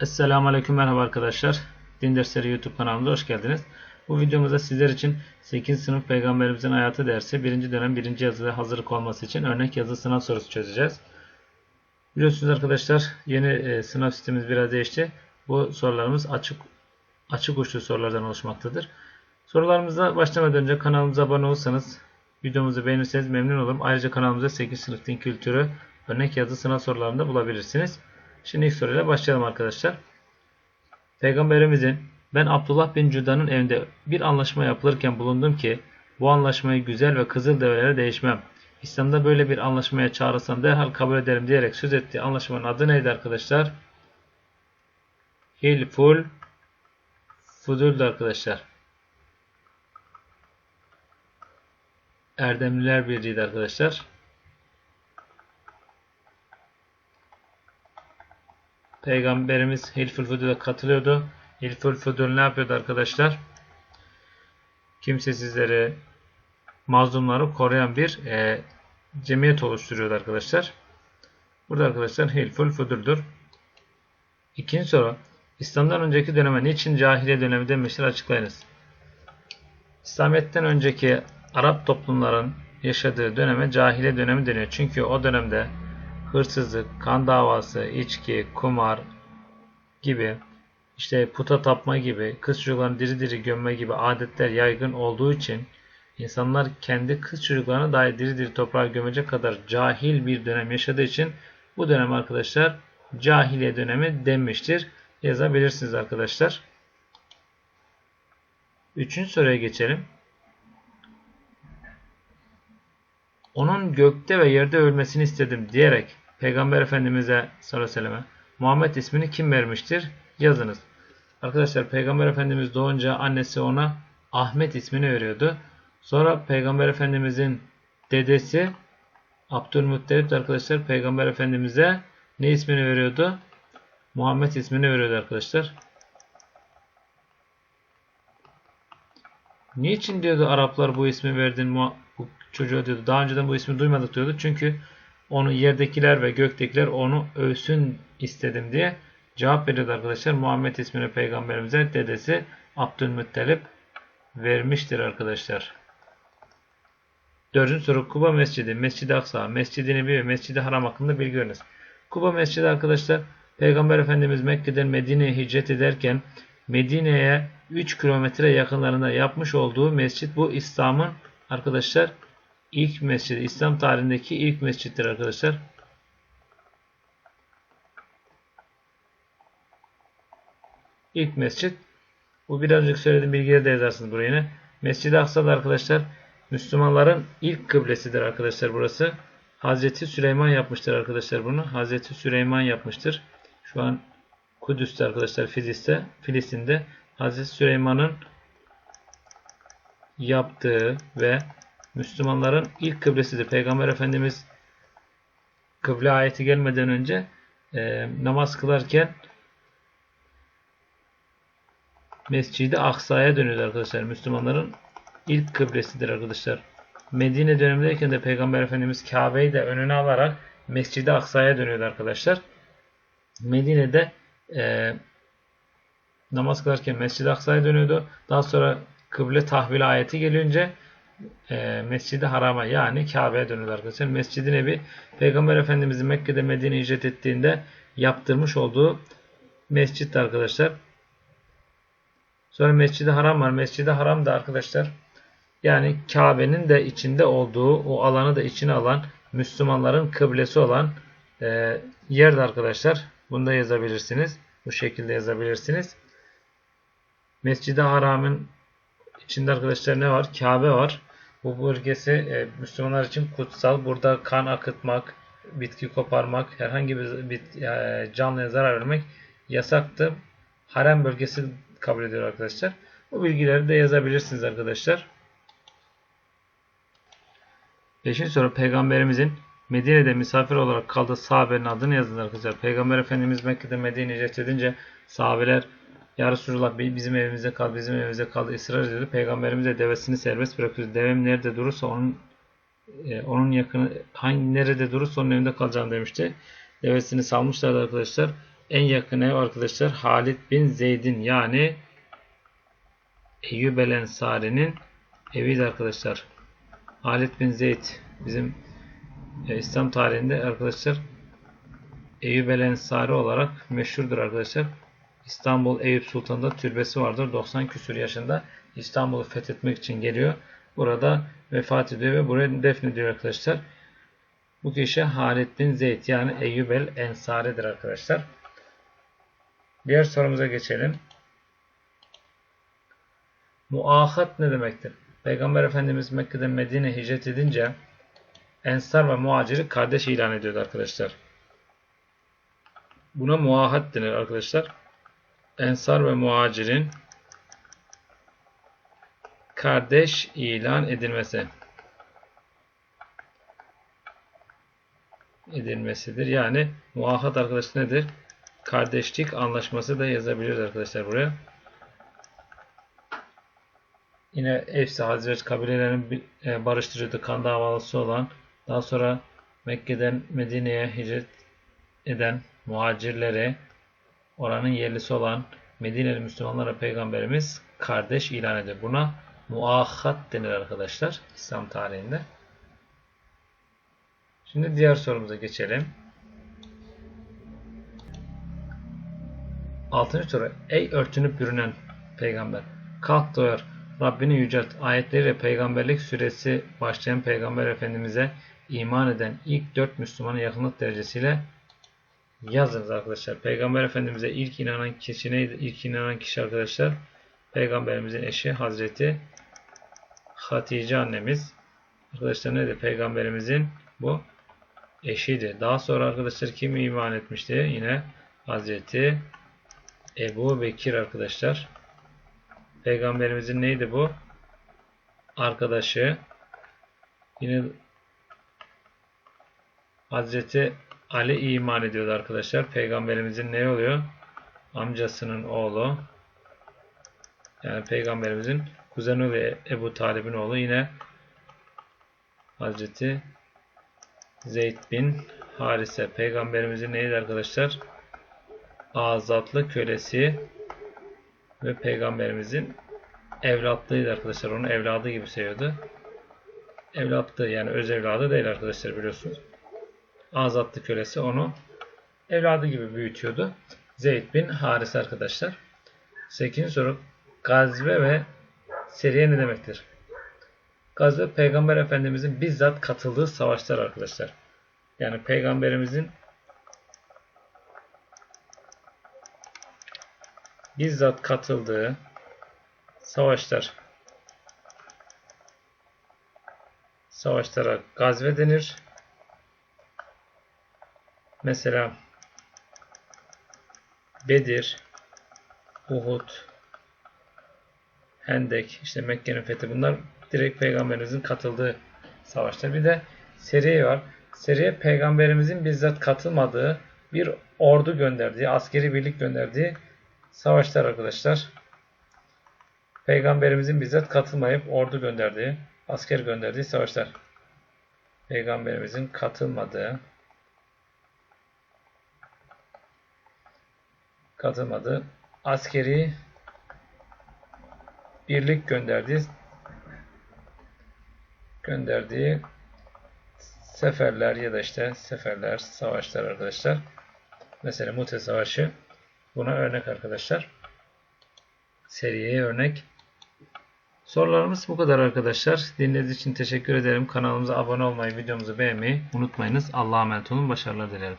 Esselamu Aleyküm merhaba arkadaşlar. Din Dersleri YouTube kanalımıza hoş geldiniz. Bu videomuzda sizler için 8. sınıf Peygamberimizin hayatı dersi 1. dönem 1. yazıya hazırlık olması için örnek yazı sınav sorusu çözeceğiz. Biliyorsunuz arkadaşlar yeni e, sınav sistemimiz biraz değişti. Bu sorularımız açık açık uçlu sorulardan oluşmaktadır. Sorularımıza başlamadan önce kanalımıza abone olursanız, videomuzu beğenirseniz memnun olurum. Ayrıca kanalımızda 8 sınıf din kültürü örnek yazı sınav sorularını da bulabilirsiniz. Şimdi ilk soruyla başlayalım arkadaşlar. Peygamberimizin ben Abdullah bin Cüda'nın evinde bir anlaşma yapılırken bulundum ki bu anlaşmayı güzel ve kızıl develere değişmem. İslam'da böyle bir anlaşmaya çağrılsam derhal kabul ederim diyerek söz ettiği anlaşmanın adı neydi arkadaşlar? Hilful Fudul'du arkadaşlar. Erdemliler Birliği'ydi arkadaşlar. Peygamberimiz Hilful Fudul'a katılıyordu. Hilful Fudul ne yapıyordu arkadaşlar? Kimsesizleri, mazlumları koruyan bir e, cemiyet oluşturuyordu arkadaşlar. Burada arkadaşlar Hilful Fudul'dur. İkinci soru. İslam'dan önceki döneme niçin cahiliye dönemi demiştir açıklayınız. İslamiyet'ten önceki Arap toplumların yaşadığı döneme cahiliye dönemi deniyor. Çünkü o dönemde hırsızlık, kan davası, içki, kumar gibi işte puta tapma gibi, kız çocuklarını diri diri gömme gibi adetler yaygın olduğu için insanlar kendi kız çocuklarını dahi diri diri toprağa gömecek kadar cahil bir dönem yaşadığı için bu dönem arkadaşlar cahiliye dönemi denmiştir. Yazabilirsiniz arkadaşlar. Üçüncü soruya geçelim. Onun gökte ve yerde ölmesini istedim diyerek Peygamber Efendimiz'e sallallahu aleyhi ve selleme Muhammed ismini kim vermiştir? Yazınız. Arkadaşlar Peygamber Efendimiz doğunca annesi ona Ahmet ismini veriyordu. Sonra Peygamber Efendimizin dedesi Abdülmuttalip arkadaşlar Peygamber Efendimiz'e ne ismini veriyordu? Muhammed ismini veriyordu arkadaşlar. Niçin diyordu Araplar bu ismi verdin bu çocuğa diyordu. Daha önceden bu ismi duymadık diyordu. Çünkü onu yerdekiler ve göktekiler onu övsün istedim diye cevap veriyordu arkadaşlar. Muhammed ismini peygamberimize dedesi Abdülmuttalip vermiştir arkadaşlar. Dördüncü soru Kuba Mescidi, Mescid-i Aksa, Mescid-i Nebi ve Mescid-i Haram hakkında bilgi veriniz. Kuba Mescidi arkadaşlar Peygamber Efendimiz Mekke'den Medine'ye hicret ederken Medine'ye 3 kilometre yakınlarında yapmış olduğu mescit bu İslam'ın arkadaşlar ilk mescidi. İslam tarihindeki ilk mescittir arkadaşlar. İlk mescit. Bu biraz önce söylediğim bilgileri de yazarsınız buraya yine. Mescid-i Aksa'da arkadaşlar Müslümanların ilk kıblesidir arkadaşlar burası. Hazreti Süleyman yapmıştır arkadaşlar bunu. Hazreti Süleyman yapmıştır. Şu an Kudüs'te arkadaşlar Filistin'de, Filistin'de Hazreti Süleyman'ın yaptığı ve Müslümanların ilk kıblesidir. Peygamber Efendimiz kıble ayeti gelmeden önce e, namaz kılarken Mescid-i Aksa'ya dönüyordu arkadaşlar. Müslümanların ilk kıblesidir arkadaşlar. Medine dönemindeyken de Peygamber Efendimiz Kabe'yi de önüne alarak Mescid-i Aksa'ya dönüyordu arkadaşlar. Medine'de e, namaz kılarken Mescid-i Aksa'ya dönüyordu. Daha sonra kıble tahvil ayeti gelince e, Mescid-i Haram'a yani Kabe'ye dönüyordu arkadaşlar. Mescid-i Nebi Peygamber Efendimiz'i Mekke'de Medine hicret ettiğinde yaptırmış olduğu mescit arkadaşlar. Sonra Mescid-i Haram var. Mescid-i Haram da arkadaşlar yani Kabe'nin de içinde olduğu o alanı da içine alan Müslümanların kıblesi olan e, yerde arkadaşlar. Bunu da yazabilirsiniz. Bu şekilde yazabilirsiniz. Mescid-i Haram'ın içinde arkadaşlar ne var? Kabe var. Bu bölgesi e, Müslümanlar için kutsal. Burada kan akıtmak, bitki koparmak, herhangi bir, bir e, canlıya zarar vermek yasaktı. Harem bölgesi kabul ediyor arkadaşlar. Bu bilgileri de yazabilirsiniz arkadaşlar. Beşinci soru Peygamberimizin Medine'de misafir olarak kaldığı sahabenin adını yazın arkadaşlar. Peygamber Efendimiz Mekke'de Medine'ye hicret sahabeler Ya Resulullah bizim evimizde kal, bizim evimizde kal ısrar ediyordu. Peygamberimiz de devesini serbest bırakıyordu. Devem nerede durursa onun e, onun yakını hangi nerede durursa onun evinde kalacağım demişti. Devesini salmışlardı arkadaşlar. en yakın ev arkadaşlar Halid bin Zeyd'in yani Eyyub el Ensari'nin eviydi arkadaşlar. Halid bin Zeyd bizim e, İslam tarihinde arkadaşlar Eyyub el Ensari olarak meşhurdur arkadaşlar. İstanbul Eyüp Sultan'da türbesi vardır. 90 küsur yaşında İstanbul'u fethetmek için geliyor. Burada vefat ediyor ve buraya defnediyor arkadaşlar. Bu kişi Halid bin Zeyd yani Eyyub el Ensari'dir arkadaşlar. Diğer sorumuza geçelim. Muahat ne demektir? Peygamber Efendimiz Mekke'den Medine hicret edince Ensar ve Muhacir'i kardeş ilan ediyordu arkadaşlar. Buna muahat denir arkadaşlar. Ensar ve Muhacir'in kardeş ilan edilmesi. edilmesidir. Yani muahat arkadaşlar nedir? Kardeşlik anlaşması da yazabiliriz arkadaşlar buraya. Yine Efsi Hazret kabilelerin e, barıştırıcı kan davalısı olan daha sonra Mekke'den Medine'ye hicret eden muhacirlere oranın yerlisi olan Medineli Müslümanlara Peygamberimiz kardeş ilan ediyor. Buna muahat denir arkadaşlar İslam tarihinde. Şimdi diğer sorumuza geçelim. Altıncı soru. Ey örtünüp bürünen peygamber. Kalk doyar. Rabbini yücelt. Ayetleriyle peygamberlik süresi başlayan peygamber efendimize iman eden ilk dört Müslümanın yakınlık derecesiyle yazınız arkadaşlar. Peygamber efendimize ilk inanan kişi neydi? İlk inanan kişi arkadaşlar peygamberimizin eşi Hazreti Hatice annemiz. Arkadaşlar neydi? Peygamberimizin bu eşiydi. Daha sonra arkadaşlar kim iman etmişti? Yine Hazreti Ebu Bekir arkadaşlar. Peygamberimizin neydi bu? Arkadaşı. Yine Hazreti Ali iman ediyordu arkadaşlar. Peygamberimizin ne oluyor? Amcasının oğlu. Yani peygamberimizin kuzeni ve Ebu Talib'in oğlu yine Hazreti Zeyd bin Harise. Peygamberimizin neydi arkadaşlar? Azatlı kölesi ve peygamberimizin evlatlığıydı arkadaşlar. Onu evladı gibi seviyordu. Evlatlığı yani öz evladı değil arkadaşlar biliyorsunuz. Azatlı kölesi onu evladı gibi büyütüyordu. Zeyd bin Haris arkadaşlar. 8. soru gazve ve seriye ne demektir? Gazve Peygamber Efendimizin bizzat katıldığı savaşlar arkadaşlar. Yani Peygamberimizin bizzat katıldığı savaşlar savaşlara gazve denir. Mesela Bedir, Uhud, Hendek, işte Mekke'nin fethi bunlar direkt peygamberimizin katıldığı savaşlar. Bir de Seriye var. Seriye peygamberimizin bizzat katılmadığı bir ordu gönderdiği, askeri birlik gönderdiği savaşlar arkadaşlar. Peygamberimizin bizzat katılmayıp ordu gönderdiği, asker gönderdiği savaşlar. Peygamberimizin katılmadığı katılmadığı askeri birlik gönderdiği gönderdiği seferler ya da işte seferler, savaşlar arkadaşlar. Mesela Mute Savaşı buna örnek arkadaşlar. Seriye örnek. Sorularımız bu kadar arkadaşlar. Dinlediğiniz için teşekkür ederim. Kanalımıza abone olmayı, videomuzu beğenmeyi unutmayınız. Allah'a emanet olun. Başarılar dilerim.